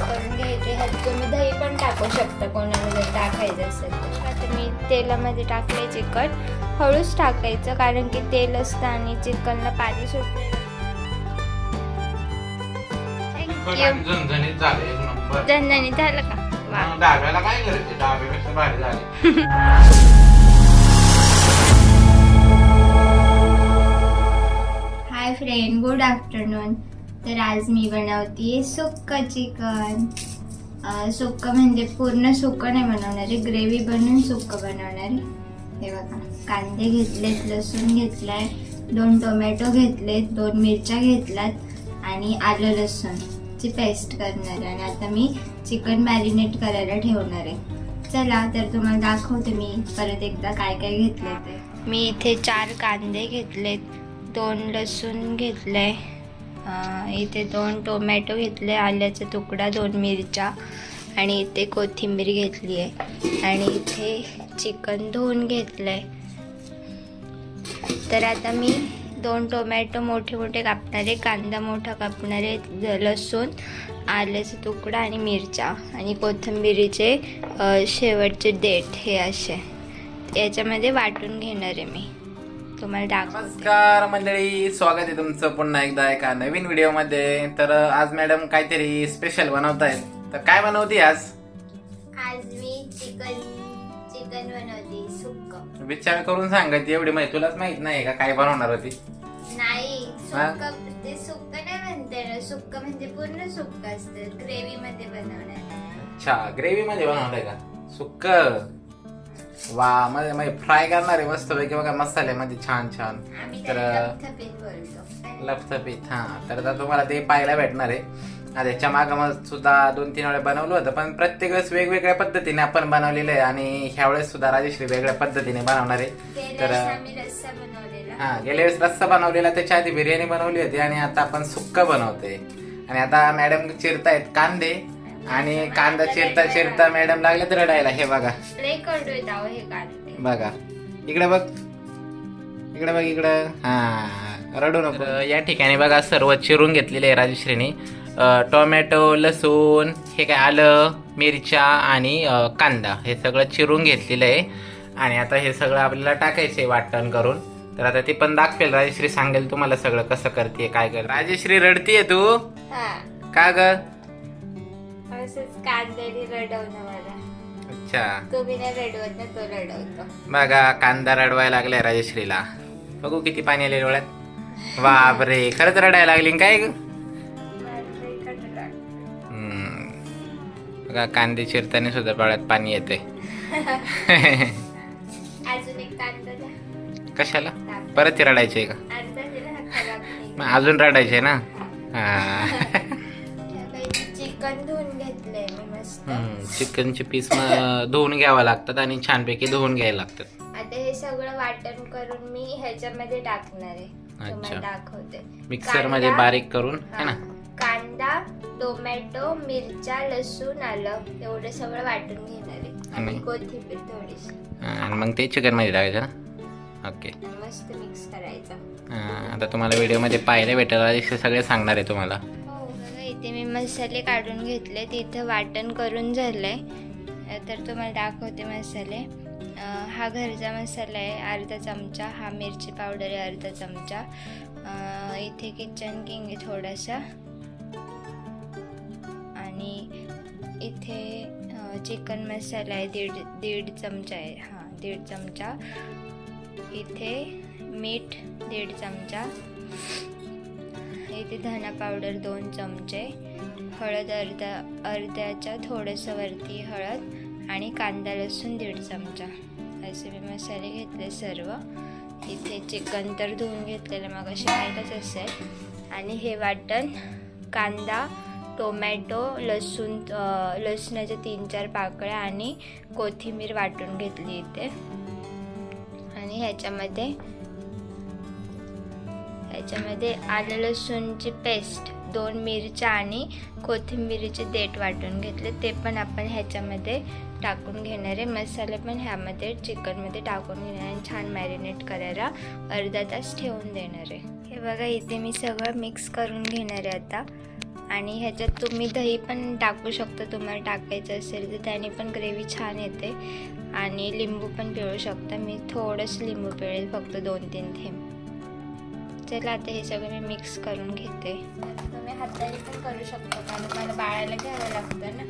करून घ्यायचे ह्यात तुम्ही दही पण टाकू शकता कोणाला जर टाकायचं असेल तर. आता मी तेलामध्ये टाकले चिकन हळूच टाकायचं कारण की तेल असतं आणि चिकनला पाणी सुटले थँक्यू झणझणीत झाले एक नंबर. दणदणीत झालं का? डाब्याला काय करायचे डाब्यापेक्षा भारी झाले. हाय फ्रेंड गुड आफ्टरनून तर आज मी बनवते सुक्क चिकन. सुक्क म्हणजे पूर्ण सुक्क नाही बनवणार आहे ग्रेव्ही बनवून सुक्क बनवणार. आहे हे बघा कांदे घेतलेत लसूण घेतलाय दोन टोमॅटो घेतलेत दोन मिरच्या घेतल्यात आणि आलं लसूणची पेस्ट करणार आहे. आणि आता मी चिकन मॅरिनेट करायला ठेवणार आहे. चला तर तुम्हाला दाखवते मी परत एकदा काय काय घेतलं ते. मी इथे चार कांदे घेतलेत दोन लसूण घेतलं आहे इथे दोन टोमॅटो घेतले आल्याचा तुकडा दोन मिरच्या आणि इथे कोथिंबीर घेतली आहे. आणि इथे चिकन धुवून घेतलं आहे तर आता मी दोन टोमॅटो मोठे मोठे कापणार आहे कांदा मोठा कापणार आहे लसूण आल्याचा तुकडा आणि मिरच्या आणि कोथिंबिरीचे शेवटचे देठ हे असे. याच्यामध्ये वाटून घेणार आहे मी. तुम्हाला दाखवते नमस्कार मंडळी स्वागत आहे तुमचं पुन्हा एकदा एका नवीन व्हिडिओमध्ये तर आज मॅडम काहीतरी स्पेशल बनवतायत. तर काय बनवते आज? आज मी चिकन चिकन बनवते सुक्क. विचार करून सांगायची एवढी माहिती तुलाच माहीत नाही का? काय बनवणार होती? नाही हा? सुक्क ते सुक्क नाही म्हणते ना सुक्क म्हणजे पूर्ण सुक्क असतं ग्रेव्ही मध्ये बनवणार अच्छा ग्रेव्ही मध्ये बनवलंय का? सुक्क. वा मध्ये म्हणजे फ्राय करणार आहे मस्त पैकी बघा मसाल्यामध्ये छान छान. आम्ही तर त्याला लपथपीत बोलतो लपथपीत हा. तर आता तुम्हाला ते पाहायला भेटणार आहे. त्याच्या मागं मग सुद्धा दोन तीन वेळा बनवलं होतं पण प्रत्येक वेळेस वेगवेगळ्या पद्धतीने आपण बनवलेलं आहे आणि ह्या वेळेस सुद्धा राजेश्री वेगळ्या पद्धतीने बनवणार आहे. तर- हा गेल्या वेळेस रस्सा बनवलेला त्याच्या आधी बिर्याणी बनवली होती आणि आता आपण सुक्क बनवते आणि आता मॅडम चिरतायत कांदे. आणि कांदा चिरता चिरता मॅडम लागले तर रडायला. हे बघा. आहो हे कांदे. बघा. इकडे बघ. इकडे बघ इकडं. हा रडू नको. या ठिकाणी बघा सर्व चिरून घेतलेले आहे राजश्रीने. टोमॅटो लसूण हे काय आलं मिरच्या आणि कांदा. हे सगळं चिरून घेतलेलं आहे. आणि आता हे सगळं आपल्याला टाकायचंय वाटण करून. तर आता ती पण दाखवेल. राजश्री सांगेल तुम्हाला सगळं कसं करते काय कर राजश्री रडतीये तू? हा. का ग? असंच कांद्याने रडवणं मला. अच्छा. तुम्ही नाही रडवत ना तो रडवतो. बघा कांदा रडवायला लागलाय राजश्रीला. बघू किती पाणी आले डोळ्यात. बापरे खरंच रडायला लागली न काय ग. हम्म. बघा कांदे चिरताना सुद्धा डोळ्यात पाणी येते अजून एक कांदा द्या. कशाला? परत रडायचे का? अर्धा दिला हा खराब नाही. मग अजून रडायचे ना? हा. चिकनचे पीस धुवून घ्यावं लागतात आणि छानपैकी धुवून घ्यायला लागतात. आता हे सगळं वाटण करून मी ह्याच्यामध्ये टाकणार आहे. अच्छा. दाखवते. मिक्सरमध्ये कांदा, बारीक करून है ना? हा. कांदा टोमॅटो मिरच्या लसूण आलं. एवढं सगळं वाटून घेणार आहे. आणि आणि? कोथिंबीर थोडीशी. आणि मग ते चिकनमध्ये टाकायचं ना? ओके. आणि मस्त मिक्स करायचं. आता तुम्हाला व्हिडिओमध्ये पाहायला भेटेल. सगळे सांगणार आहे तुम्हाला. इथे मी मसाले काढून घेतले तिथं वाटण करून झालं आहे तर तुम्हाला दाखवते मसाले. हा घरचा मसाला आहे अर्धा चमचा. हा मिरची पावडर आहे अर्धा चमचा. इथे किचन किंग आहे थोडासा. आणि इथे चिकन मसाला आहे दीड दीड चमचा आहे. हां दीड चमचा. इथे मीठ दीड चमचा. इथे धना पावडर दोन चमचे हळद अर्धा अर्ध्याच्या थोडंसं वरती हळद आणि कांदा लसूण दीड चमचा. असे मी मसाले घेतले सर्व. इथे चिकन तर धुवून घेतलेलं मग असे माहीतच असेल. आणि हे वाटण कांदा टोमॅटो लसूण अं, लसणाच्या तीन चार पाकळ्या आणि कोथिंबीर वाटून घेतली इथे. आणि ह्याच्यामध्ये ह्याच्यामध्ये आलं लसूणची पेस्ट दोन मिरच्या आणि कोथिंबिरीचे देठ वाटून घेतले. ते पण आपण ह्याच्यामध्ये टाकून घेणार आहे. मसाले पण ह्यामध्ये चिकनमध्ये टाकून घेणार आहे आणि छान मॅरिनेट करायला अर्धा तास ठेवून देणार आहे. हे बघा इथे मी सगळं मिक्स करून घेणार आहे आता. आणि ह्याच्यात तुम्ही दही पण टाकू शकता. तुम्हाला टाकायचं असेल तर त्याने पण ग्रेव्ही छान येते. आणि लिंबू पण पिळू शकता. मी थोडंसं लिंबू पिळेल फक्त दोन तीन थेंब. चला आता हे सगळं मी मिक्स करून घेते. तुम्ही हाताने पण करू शकता कारण मला बाळाला घ्यावं लागतं ना.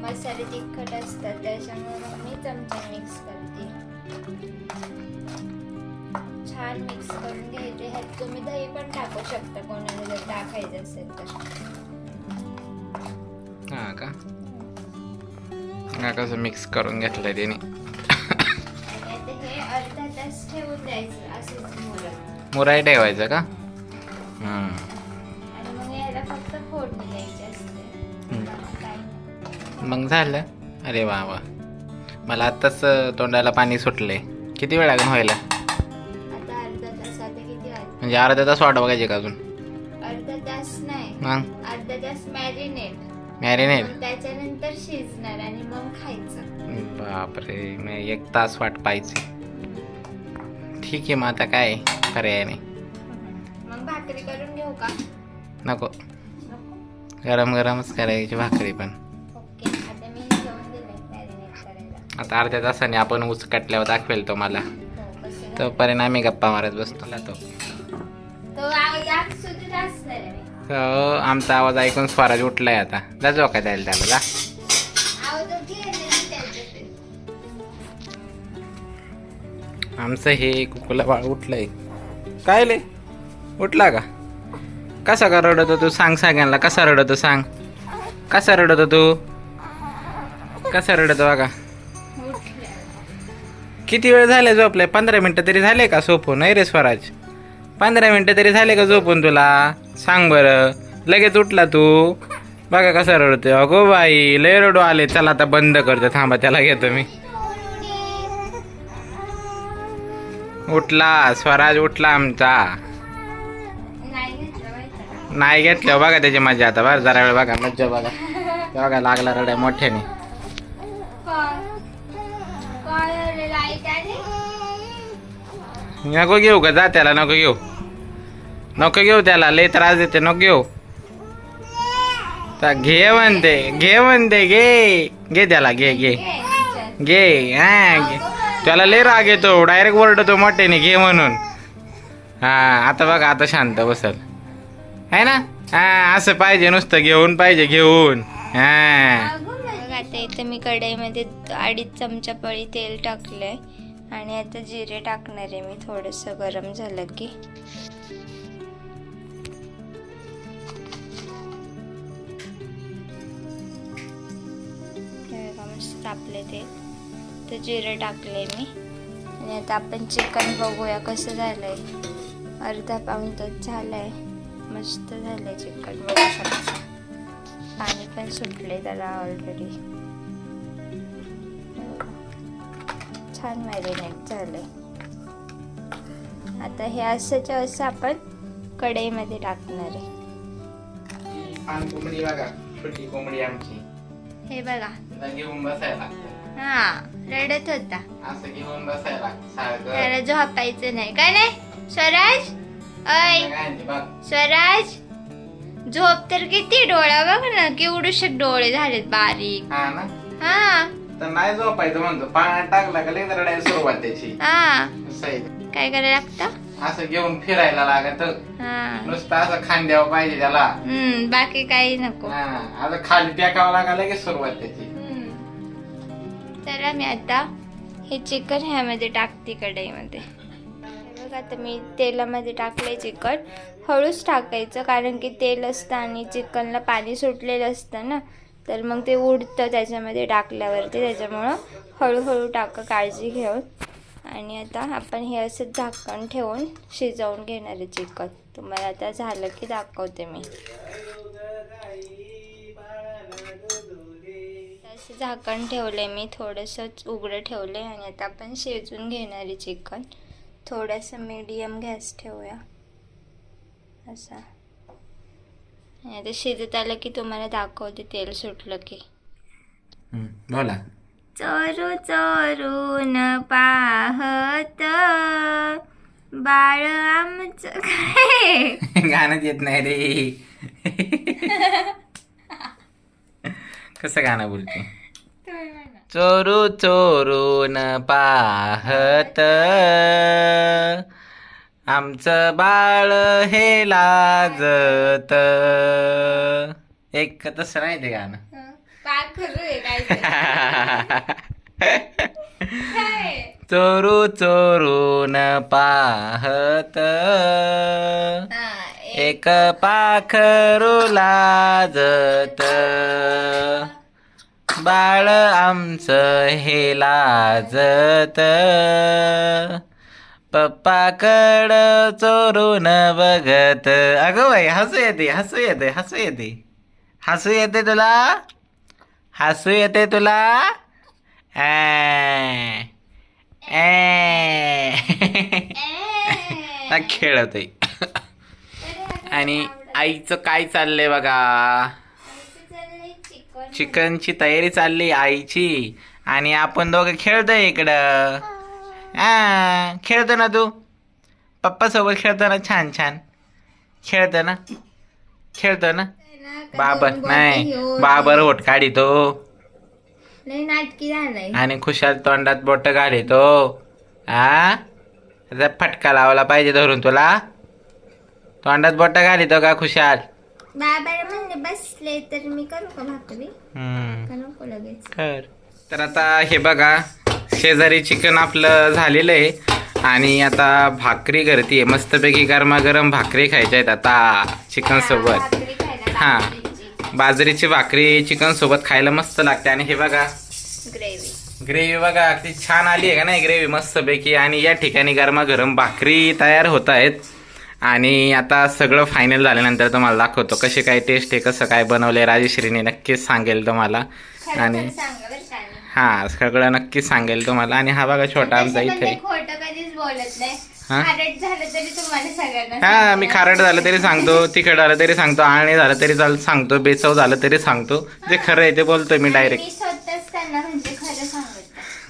मसाले तिखट असतात त्याच्यामुळे मग मी चमचा मिक्स करते. छान मिक्स करून घ्यायचे. ह्यात तुम्ही दही पण टाकू शकता कोणाला जर टाकायचं असेल तर. हा का? कसं मिक्स करून घेतलंय त्याने मुराई ठेवायचं का? मग झालं. अरे वा वा. मला आत्ताच तोंडाला पाणी सुटले किती वेळ लागेल व्हायला? म्हणजे अर्धा तास वाट बघायची का अजून? अर्धा तास नाही. मग अर्धा तास मॅरिनेट मॅरिनेट मग त्याच्यानंतर शिजणार आणि मग खायचं. बापरे मग एक तास वाट पाहिजे ठीक आहे मग आता काय? पर्याय नाही मग भाकरी करून घेऊ का? नको. गरम गरमच करायची भाकरी पण. ओके आता मी घेऊन दिले मॅरिनेट करायला. आता अर्ध्या तासाने आपण ऊस काटल्यावर दाखवेल तो मला. हो कसं तोपर्यंत आम्ही गप्पा मारत बसतो. तो. तो आवाज आज सुद्धा असणार आहे मी तो आमचा आवाज ऐकून स्वराज उठलाय आता. जा जो काय द्यायला त्याला जा. आवाज आमचं हे कुकुला बाळ उठलंय. काय ले उठला का? कसा का रडत तू सांग सगळ्यांना. कसा रडतो सांग. कसा रडतो तू कसा रडतो बघा. किती वेळ झाले झोपले? पंधरा मिनटं तरी झाले का झोपून? नाही रे स्वराज. पंधरा मिनटं तरी झाले का झोपून तुला? सांग बरं. लगेच उठला तू. बघा कसा रडतोय. अगो बाई लय रडू आले. चला आता बंद करतो. थांबा त्याला घेतो मी. उठला स्वराज उठला आमचा. नाही घेतलं बघा त्याची मजा आता बरं जरा वेळ बघा मज्जा बघा. बघा लागला रड्या मोठ्याने. नको घेऊ का जा त्याला नको घेऊ. नको घेऊ त्याला लय त्रास देते नको घेऊ. तर घे म्हणते घे म्हणते घे. घे त्याला घे घे घे. घे हा घे. त्याला लय राग येतो. डायरेक्ट ओरडतो मोठ्याने घे म्हणून. हा आता बघा आता शांत बसल. आहे ना? हा असं पाहिजे नुसतं घेऊन पाहिजे घेऊन. हा. मग आता इथं मी कढईमध्ये अडीच चमचा पळी तेल टाकलंय. आणि आता जिरे टाकणार आहे मी थोडंसं गरम झालं की. हे बघा, मस्त तापले ते तर जिरे टाकले मी. आणि आता आपण चिकन बघूया कसं झालंय. अर्धा पाऊण तास झालाय. मस्त झालंय चिकन बघू शकता. पाणी पण सुटले त्याला ऑलरेडी छान मॅरिनेट झालंय. आता हे असंच्या असं आपण कढईमध्ये टाकणार आहे. कोंबडी बघा. छोटी कोंबडी आमची. हे बघा. बसायला हा रडत होता. असं घेऊन बसायला त्याला झोपायचं नाही. काय नाही? स्वराज? ऐ स्वराज? झोप तर किती? डोळा बघ ना केवढूशे डोळे झालेत बारीक. हा ना? हा. तर नाही झोपायचं म्हणतो. पाण्यात टाकला का लगेच रडायला सुरुवात त्याची. हा. असं. काय करायला लागतं? असं घेऊन फिरायला लागत. हा. नुसतं असं खांद्यावर पाहिजे त्याला. हम्म बाकी काही नको. हा आता खाली टेकावं लागा लगेच सुरुवात त्याची. तर मी आता हे चिकन ह्यामध्ये टाकते कढईमध्ये. बघा आता मी तेलामध्ये टाकलंय चिकन. हळूच टाकायचं कारण की तेल असतं आणि चिकनला पाणी सुटलेलं असतं ना. तर मग ते उडतं त्याच्यामध्ये टाकल्यावरती. त्याच्यामुळं हळूहळू टाका काळजी घेऊन. आणि आता आपण हे असं झाकण ठेवून शिजवून घेणार आहे चिकन. तुम्हाला आता झालं की दाखवते मी. असं झाकण ठेवलंय मी थोडंसं उघडं ठेवलंय आणि आता आपण शिजून घेणार आहे चिकन. थोडंसं मीडियम गॅस ठेवूया. असा. आणि आता शिजत आलं की तुम्हाला दाखवते तेल सुटलं की. बोला. चोरू चोरून पाहत बाळ आमचं काय? गाणं येत नाही रे. कसं गाणं बोलते? चोरू चोरून पाहत. आमचं बाळ हे लाजत. एक तसं नाही ते गाणं? चोरू चोरून पाहत. एक पाखरू लाजत. बाळ आमचं हे लाजत. पप्पाकड चोरून बघत. अगं बाई हसू येते हसू येते हसू येते. हसू येते तुला? हसू येते तुला? ऍ, ए. खेळत आहे आणि आईचं काय चाललंय बघा? चिकनची तयारी चालली आईची. आणि आपण दोघं खेळतोय इकडं. हा खेळतो ना तू? पप्पा सोबत खेळतो ना छान छान. खेळतो ना? खेळतो ना? बाबर नाही बाबर होट काढितो. आणि खुशाल तोंडात बोट घालितो. हा आता फटका लावला पाहिजे धरून तुला. तोंडात बोट घालितो का खुशाल? बाबर म्हणले बसले तर मी करू का भाकरी? हम्म. का नको लगेच? कर. तर आता हे बघा शेजारी चिकन आपलं झालेलं आहे आणि आता भाकरी करते. मस्तपैकी गरमागरम भाकरी खायच्या आहेत आता चिकन सोबत. भाकरी खायला हा. बाजरीची बाजरीची भाकरी चिकन सोबत खायला मस्त लागते. आणि हे बघा ग्रेव्ही ग्रेव्ही बघा ती छान आली आहे का नाही? ग्रेव्ही मस्तपैकी. आणि या ठिकाणी गरमागरम भाकरी तयार होत आहेत. आणि आता सगळं फायनल झाल्यानंतर तुम्हाला दाखवतो कशी काय टेस्ट आहे कसं काय बनवलंय राजेश्रीने नक्कीच सांगेल तुम्हाला. आणि. हा सगळं नक्कीच सांगेल तुम्हाला. आणि हा बघा छोटा आमचा इथे. बोलत हा? हा. मी खारट झालं तरी सांगतो तिखट झालं तरी सांगतो आळणी झालं तरी चाल सांगतो बेचव झालं तरी सांगतो. जे खरं आहे ते बोलतोय मी आणि डायरेक्ट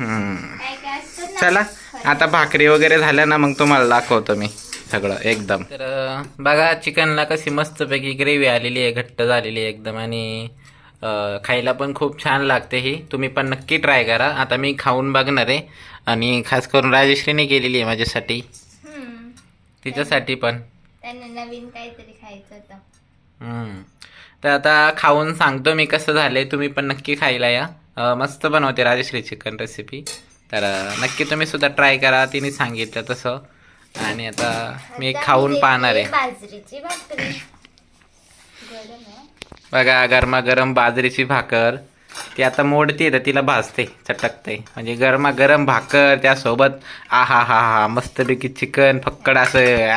म्हणजे चला. आता भाकरी वगैरे झाल्या ना मग तुम्हाला दाखवतो मी. सगळं एकदम. तर बघा चिकनला कशी मस्तपैकी ग्रेव्ही आलेली आहे घट्ट झालेली आहे एकदम. आणि खायला पण खूप छान लागते ही. तुम्ही पण नक्की ट्राय करा. आता मी खाऊन बघणार आहे. आणि खास करून राजेश्रीने केलेली आहे माझ्यासाठी. तिच्यासाठी पण. त्यांना नवीन काहीतरी खायचं होतं. हम्म. तर आता खाऊन सांगतो मी कसं झालंय. तुम्ही पण नक्की खायला या. मस्त बनवते राजेश्री चिकन रेसिपी तर नक्की तुम्ही सुद्धा ट्राय करा. तिने सांगितलं तसं. आणि आता मी खाऊन पाहणार आहे आहे. बघा गरमागरम बाजरीची भाकर ती आता मोडते तर तिला भाजते चटकते म्हणजे गरमागरम भाकर त्यासोबत आ हा हा हा मस्तपैकी चिकन फक्कड असं.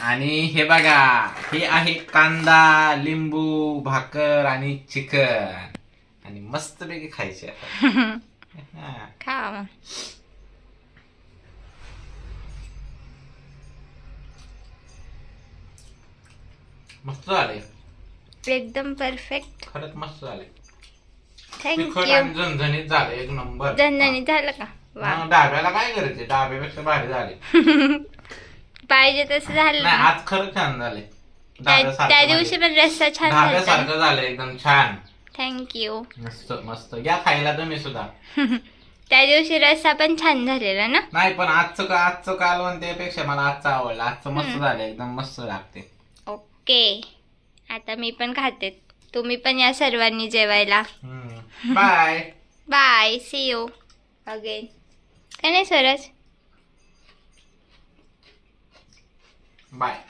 आणि हे बघा हे आहे कांदा लिंबू भाकर आणि चिकन आणि मस्तपैकी खायचे आता. हा. खा मस्त झाले. एकदम परफेक्ट खरंच मस्त झाले. थँक्यू तिखट आणि झणझणीत झाले एक नंबर जननी झालं का? वा. मग डाब्याला काय करायचे डाब्यापेक्षा भारी झाले. पाहिजे तसं झालं नाही ना. आज खरं छान झाले. त्या डाब्यासारखं त्या दिवशी पण रस्ता छान झाला. डाब्यासारखं झालं एकदम छान. थँक्यू मस्त मस्त. या खायला तुम्ही सुद्धा. त्या दिवशी रस्सा पण छान झालेला ना? नाही पण आजचं का आजचं कालवण त्यापेक्षा मला आजचं आवडलं. आजचं मस्त झालं. एकदम मस्त लागते. ओके. आता मी पण खाते. तुम्ही पण या सर्वांनी जेवायला. Bye bye see you again काय नाही स्वराज बाय